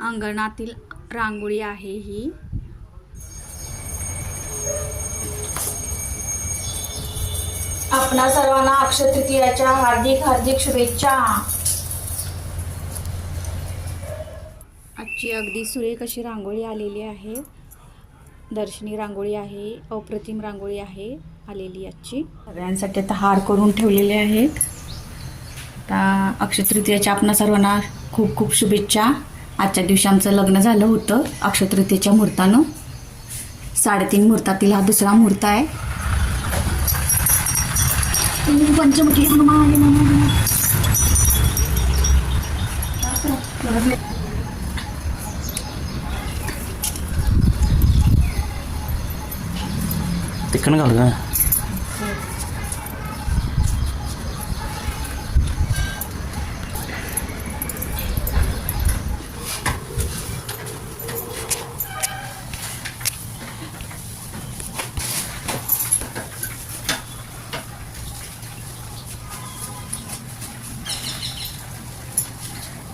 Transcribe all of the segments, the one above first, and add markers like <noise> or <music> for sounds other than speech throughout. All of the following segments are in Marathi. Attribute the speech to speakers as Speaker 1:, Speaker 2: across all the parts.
Speaker 1: अंगणातील रांगोळी आहे ही.
Speaker 2: आपणा सर्वांना अक्षय तृतीयाच्या हार्दिक हार्दिक शुभेच्छा.
Speaker 1: आजची अगदी सुरेख अशी रांगोळी आलेली आहे. दर्शनी रांगोळी आहे अप्रतिम रांगोळी आहे आलेली आजची. सगळ्यांसाठी आता हार करून ठेवलेले आहेत. आता अक्षय तृतीयाच्या आपणा सर्वांना खूप खूप शुभेच्छा. आजच्या दिवशी आमचं लग्न झालं होतं अक्षतृतीच्या मुहूर्तानं. साडेतीन मुहूर्तातील हा दुसरा मुहूर्त आहे. पंचमुखी
Speaker 3: तिकडं घाल का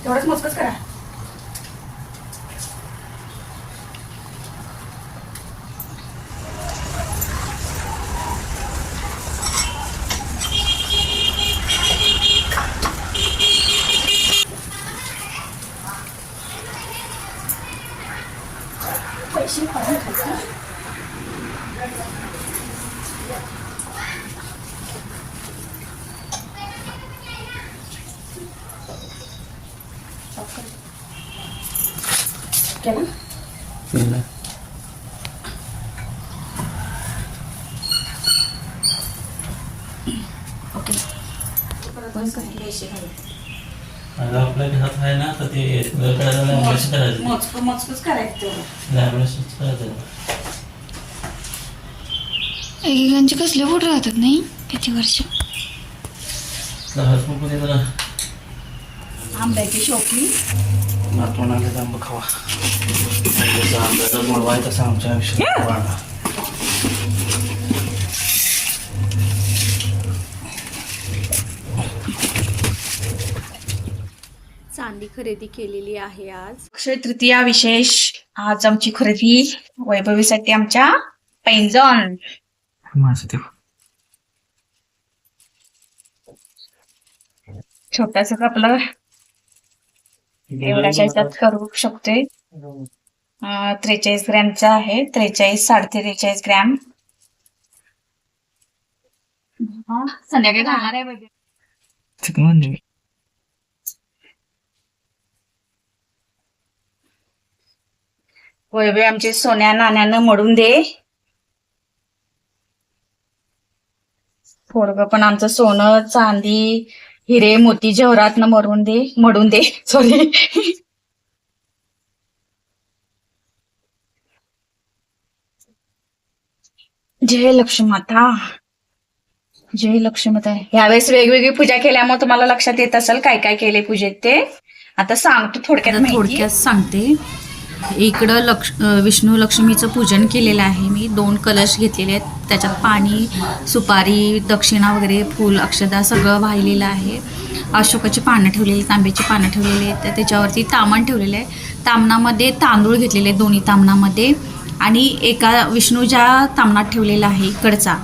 Speaker 2: तेवढंच मोजकच करा. पैसे काढून खायचे. केलं?
Speaker 3: केलं.
Speaker 1: ओके.
Speaker 3: अगं आपल्या घरात आहे ना तर ते लॅमिनेशन करायचं.
Speaker 2: मोजकं मोजकंच करायचं तेवढं.
Speaker 3: करायचं.
Speaker 4: एकेकांचे कसले फोटो राहतात नाही किती वर्ष?
Speaker 3: दहा रुपये जरा.
Speaker 2: आंब्याची शोपी
Speaker 3: नातवंड आले आंबा खावा. आंब्याचा आंब्याचा गोडवा आहे तसा आमच्या आयुष्यात वाढला
Speaker 1: चांदी खरेदी केलेली आहे आज.
Speaker 2: अक्षय तृतीया विशेष आज आमची खरेदी वैभवीसाठी आमच्या पैंजण. छोटस आपलं एवढ्याशा ह्याच्यात करू शकतोय. त्रेचाळीस ग्रॅमचा आहे. त्रेचाळीस साडे त्रेचाळीस ग्रॅम. हा, संध्याकाळी घालणार आहे
Speaker 3: म्हणजे
Speaker 2: वैभव आमचे सोन्या नाण्यानं मडून दे. पोरग पण आमचं सोनं चांदी हिरे मोती जवरात मरून दे मडून दे. <laughs> सॉरी जय लक्ष्मी माता जय लक्ष्मी माता यावेळेस वेगवेगळी पूजा केल्यामुळे तुम्हाला लक्षात येत असेल काय काय केले पूजेत ते? आता सांगतो थोडक्यात.
Speaker 1: थोडक्यात सांगते. इकडं लक्ष विष्णू लक्ष्मीचं पूजन केलेलं आहे. मी दोन कलश घेतलेले आहेत. त्याच्यात पाणी सुपारी दक्षिणा वगैरे फूल अक्षदा सगळं वाहिलेलं आहे. अशोकाची पानं ठेवलेली तांब्याची पानं ठेवलेली आहेत. तर त्याच्यावरती तामण ठेवलेलं आहे. तामणामध्ये तांदूळ घेतलेले आहेत दोन्ही तामणामध्ये. आणि एका विष्णू ज्या तामणात ठेवलेला आहे इकडचा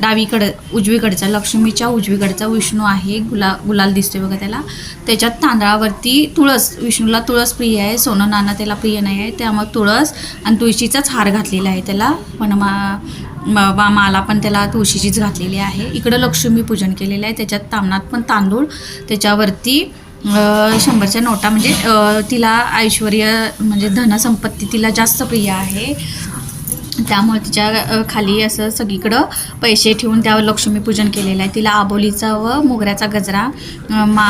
Speaker 1: डावीकडं उजवीकडचा लक्ष्मीच्या उजवीकडचा विष्णू आहे गुला गुलाल दिसतोय बघा त्याला. त्याच्यात तांदळावरती तुळस विष्णूला तुळस प्रिय आहे सोनं नाना त्याला प्रिय नाही आहे त्यामुळे तुळस आणि तुळशीचाच हार घातलेला आहे त्याला. पण मा माला पण त्याला तुळशीचीच घातलेली आहे. इकडं लक्ष्मी पूजन केलेलं आहे त्याच्यात तामणात पण तांदूळ त्याच्यावरती शंभरच्या नोटा म्हणजे तिला ऐश्वर म्हणजे धनसंपत्ती तिला जास्त प्रिय आहे. त्यामुळे तिच्या खाली असं सगळीकडं पैसे ठेवून त्यावर लक्ष्मीपूजन केलेलं आहे. तिला आबोलीचा व मोगऱ्याचा गजरा मा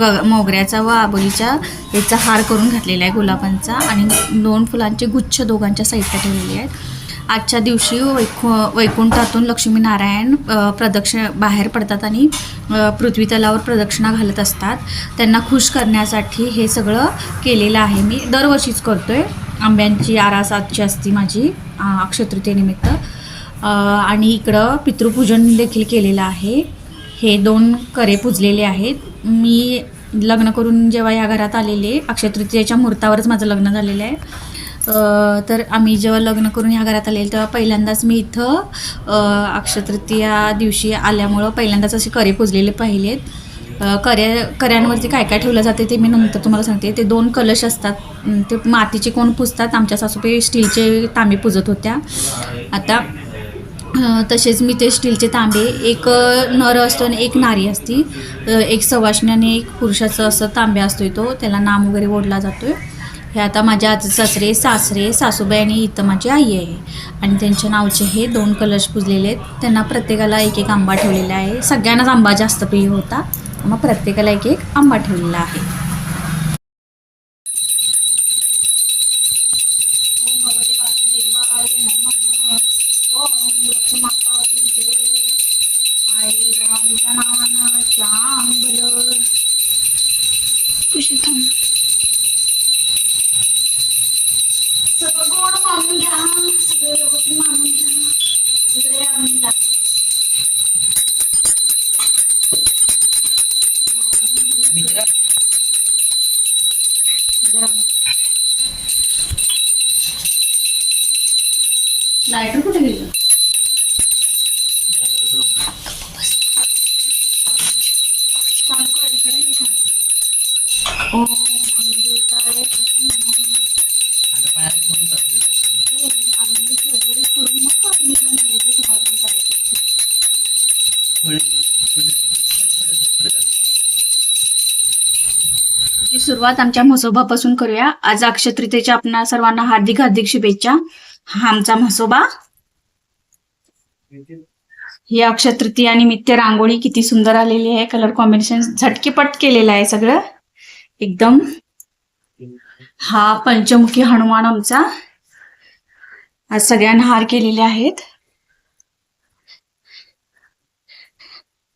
Speaker 1: ग मोगऱ्याचा व आबोलीचा याचा हार करून घातलेला आहे गुलाबांचा. आणि दोन फुलांचे गुच्छ दोघांच्या साईडला ठेवलेले आहेत. आजच्या दिवशी वैकु वैकुंठातून लक्ष्मीनारायण प्रदक्षिण बाहेर पडतात आणि पृथ्वी तलावर प्रदक्षिणा घालत असतात. त्यांना खुश करण्यासाठी हे सगळं केलेलं आहे. मी दरवर्षीच करतो आहे आंब्यांची आरास आजची असती माझी अक्षतृतीयेनिमित्त आणि इकडं पितृपूजन देखील केलेलं आहे. हे दोन करे पुजलेले आहेत. मी
Speaker 5: लग्न करून जेव्हा या घरात आलेले अक्षतृतीयेच्या मुहूर्तावरच माझं लग्न झालेलं आहे. तर आम्ही जेव्हा लग्न करून ह्या घरात आलेले तेव्हा पहिल्यांदाच मी इथं अक्षतृतीया दिवशी आल्यामुळं पहिल्यांदाच असे करे पुजलेले पाहिलेत कऱ्या कर्या कर्यांवरती काय काय ठेवलं जाते ते मी नंतर तुम्हाला सांगते. ते दोन कलश असतात. ते मातीचे कोण पुजतात आमच्या सासूबाई स्टीलचे तांबे पुजत होत्या. आता तसेच मी ते स्टीलचे तांबे एक नर असतो आणि एक नारी असती. एक सवाष्णी आणि एक पुरुषाचं असं तांबे असतोय तो त्याला नाम वगैरे ओढला जातोय. हे आता माझ्या आज सासरे सासरे सासूबाई आणि इथं माझी आई आहे. आणि त्यांच्या नावचे हे दोन कलश पुजलेले आहेत. त्यांना प्रत्येकाला एक एक आंबा ठेवलेला आहे. सगळ्यांनाच आंबा जास्त प्रिय होता. मग प्रत्येकाला एक एक आंबा ठेवलेला आहे.
Speaker 1: सुरुवात आमच्या म्हसोबापासून करूया. आज अक्षत्रितेच्या आपणा सर्वांना हार्दिक हार्दिक शुभेच्छा. हा आमचा म्हसोबा. ही अक्षतृतीया निमित्त रांगोळी किती सुंदर आलेली आहे. कलर कॉम्बिनेशन झटकेपट केलेलं आहे सगळं. एकदम. हा पंचमुखी हनुमान आमचा. आज सगळ्यांना हार केलेले आहेत.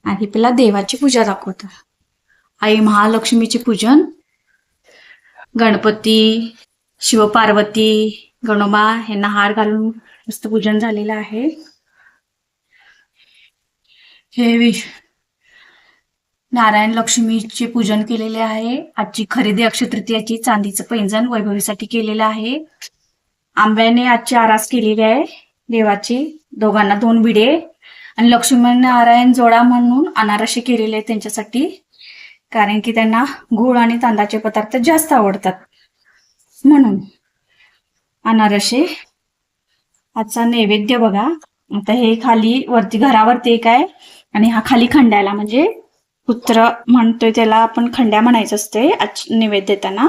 Speaker 1: आणि पहिला देवाची पूजा दाखवतो. आई महालक्ष्मीचे पूजन. गणपती शिवपार्वती गणोबा यांना हार घालून मस्त पूजन झालेलं आहे. हे विष नारायण लक्ष्मीचे पूजन केलेले आहे. आजची खरेदी अक्षय तृतीयाची चांदीचं पैंजण वैभवीसाठी केलेलं आहे. आंब्याने आजची आरास केलेली आहे. देवाची दोघांना दोन विडे. आणि लक्ष्मण नारायण जोडा म्हणून अनारसे केलेले आहे त्यांच्यासाठी. कारण की त्यांना गूळ आणि तांदळाचे पदार्थ जास्त आवडतात. म्हणून अनारसे आजचा नैवेद्य बघा. आता हे खाली वरती घरावरती एक आहे. आणि हा खाली खंडायला म्हणजे पुत्र म्हणतोय त्याला आपण खंड्या म्हणायचं असते आज नैवेद्य देताना.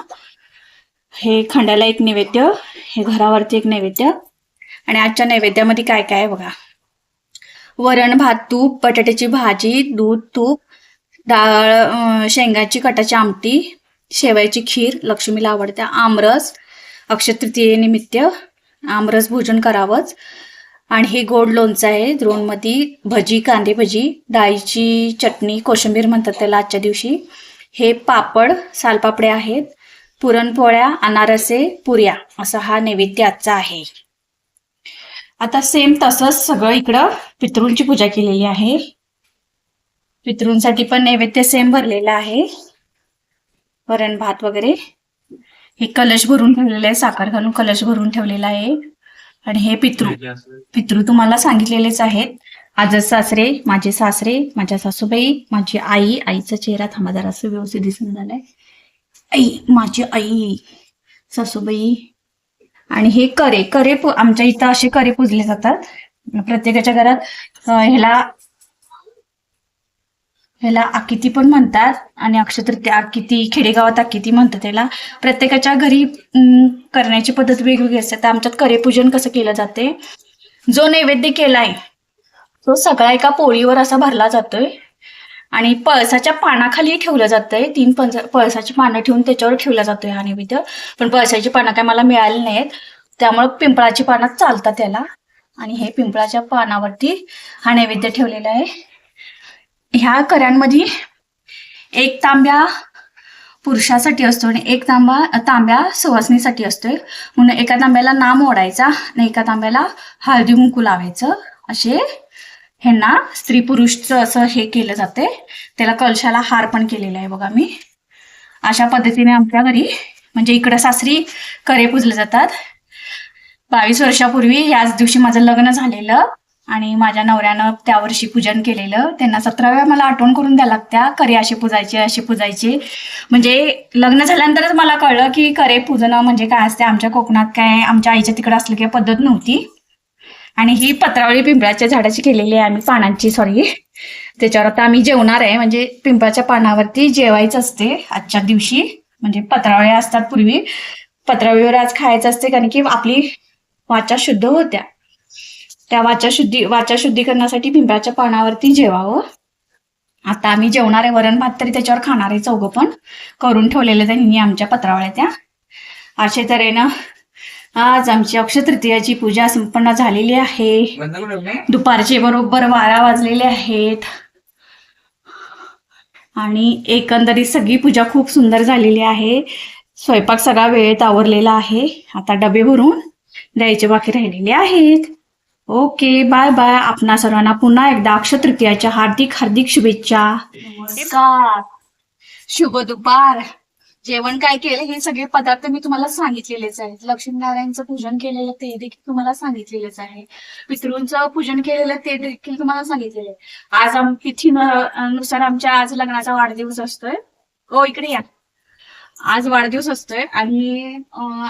Speaker 1: हे खंड्याला एक नैवेद्य हे घरावरती एक नैवेद्य. आणि आजच्या नैवेद्यामध्ये काय काय आहे बघा? वरण भात तूप बटाट्याची भाजी दूध तूप डाळ शेंगाची कटाची आमटी शेवयाची खीर लक्ष्मीला आवडते आमरस अक्षय तृतीयेनिमित्त आमरस भोजन करावंच. आणि हे गोड लोणचं आहे. द्रोणमध्ये भजी कांदे भजी डाळीची चटणी कोशिंबीर म्हणतात त्याला आजच्या दिवशी. हे पापड सालपापडे आहेत. पुरणपोळ्या अनारसे पुऱ्या असा हा नैवेद्य आजचा आहे. आता सेम तसंच सगळं इकडं पितृंची पूजा केलेली आहे. पितृंसाठी पण नैवेद्य सेम भरलेला आहे. वरण भात वगैरे. हे कलश भरून ठेवलेलं आहे. साखर घालून कलश भरून ठेवलेला आहे. आणि हे पितृ. पितृ तुम्हाला सांगितलेलेच आहेत. आजच सासरे माझे सासरे माझ्या सासूबाई माझी आई आईचा चेहरा थांबा जरा असं व्यवस्थित दिसून झालाय. आई माझी आई सासूबाई. आणि हे करे करे पू- आमच्या इथं असे करे पुजले जातात. प्रत्येकाच्या घरात ह्याला ह्याला आकिती पण म्हणतात. आणि अक्षतृतीय आकिती खेडेगावात आकिती म्हणतात त्याला. प्रत्येकाच्या घरी करण्याची पद्धत वेगवेगळी असते. तर आमच्यात करेपूजन कसं केलं जाते? जो नैवेद्य केलाय तो सगळा एका पोळीवर असा भरला जातोय. आणि पळसाच्या पानाखाली ठेवलं जातंय. तीन पंच पळसाची पानं ठेवून त्याच्यावर ठेवला जातोय हा नैवेद्य. पण पळसाची पानं काय मला मिळाली नाहीत. त्यामुळं पिंपळाची पानं चालतात त्याला. आणि हे पिंपळाच्या पानावरती हा नैवेद्य ठेवलेला आहे. ह्या कऱ्यांमध्ये एक तांब्या पुरुषासाठी असतो आणि एक तांबा तांब्या सुवासनीसाठी असतोय. म्हणून एका तांब्याला नाम ओढायचा आणि एका तांब्याला हळदी कुंकू लावायचं. असे ह्यांना स्त्री पुरुषचं असं हे केलं जाते त्याला कलशाला हार पण केलेला आहे बघा मी. अशा पद्धतीने आमच्या घरी म्हणजे इकडं सासरी करे पुजले जातात. बावीस वर्षापूर्वी याच दिवशी माझं लग्न झालेलं. आणि माझ्या नवऱ्यानं त्या वर्षी पूजन केलेलं. त्यांना सतरा वेळा मला आठवण करून द्या लागत्या करे असे पूजायचे असे पूजायचे. म्हणजे लग्न झाल्यानंतरच मला कळलं की करे पूजन म्हणजे काय असते? आमच्या कोकणात काय आमच्या आईच्या तिकडे असली काही पद्धत नव्हती. आणि ही पत्रावळी पिंपळाच्या झाडाची केलेली आहे आम्ही पानांची सॉरी त्याच्यावर आता आम्ही जेवणार आहे. म्हणजे पिंपळाच्या पानावरती जेवायचं असते आजच्या दिवशी. म्हणजे पत्रावळ्या असतात पूर्वी. पत्रावळीवर आज खायचं असते कारण की आपली वाचा शुद्ध होत्या. त्या वाचा शुद्धी वाचा शुद्धीकरणासाठी पिंपळाच्या पानावरती जेवावं. आता आम्ही जेवणार वरण भात तरी त्याच्यावर खाणार आहे चौघं पण करून ठेवलेलं त्यांनी आमच्या पत्रावळ्या त्या. अशा तऱ्हेनं आज आमची अक्षय तृतीयाची पूजा संपन्न झालेली आहे. दुपारचे बरोबर बारा वाजलेले आहेत. आणि एकंदरीत सगळी पूजा खूप सुंदर झालेली आहे. स्वयंपाक सगळा वेळेत आवरलेला आहे. आता डबे भरून द्यायचे बाकी राहिलेले आहेत. Okay bye bye. आपणा सर्वांना पुन्हा एकदा अक्षय तृतीयाच्या हार्दिक हार्दिक शुभेच्छा. नमस्कार. शुभ दुपार. जेवण काय केलं? हे सगळे पदार्थ मी तुम्हाला सांगितलेलेच आहेत. लक्ष्मीनारायणचं पूजन केलेलं ते देखील तुम्हाला सांगितलेलेच आहे. पितृंचं पूजन केलेलं ते देखील तुम्हाला सांगितलेलं आहे. आज आम तिथी नुसार आमच्या आज लग्नाचा वाढदिवस असतोय. हो इकडे या. आज वाढदिवस असतोय आणि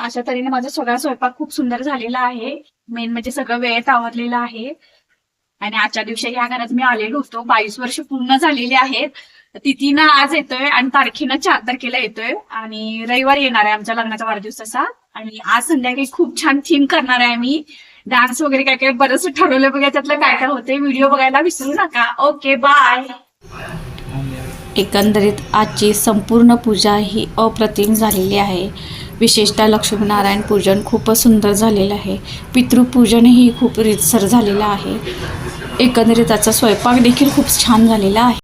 Speaker 1: अशा तऱ्हेने माझा सगळा स्वयंपाक खूप सुंदर झालेला आहे. मेन म्हणजे सगळं वेळेत आवरलेलं आहे. आणि आजच्या दिवशी या घरात मी आलेलो होतो. बावीस वर्ष पूर्ण झालेली आहेत. तिथीनं आज येतोय आणि तारखेनं चार तारखेला येतोय. आणि रविवारी येणार आहे आमच्या लग्नाचा वाढदिवसाचा. आणि आज संध्याकाळी खूप छान थीम करणार आहे आम्ही डान्स वगैरे काय काय बरंच ठरवलं बघा. त्यातलं काय काय होते व्हिडिओ बघायला विसरू नका. ओके बाय
Speaker 5: एकंदरीत आजची संपूर्ण पूजा ही अप्रतिम झालेली आहे. विशेषतः लक्ष्मीनारायण पूजन खूपच सुंदर झालेलं आहे. पितृपूजनही खूप रीतसर झालेलं आहे. एकंदरीत त्याचा स्वयंपाक देखील खूप छान झालेला आहे.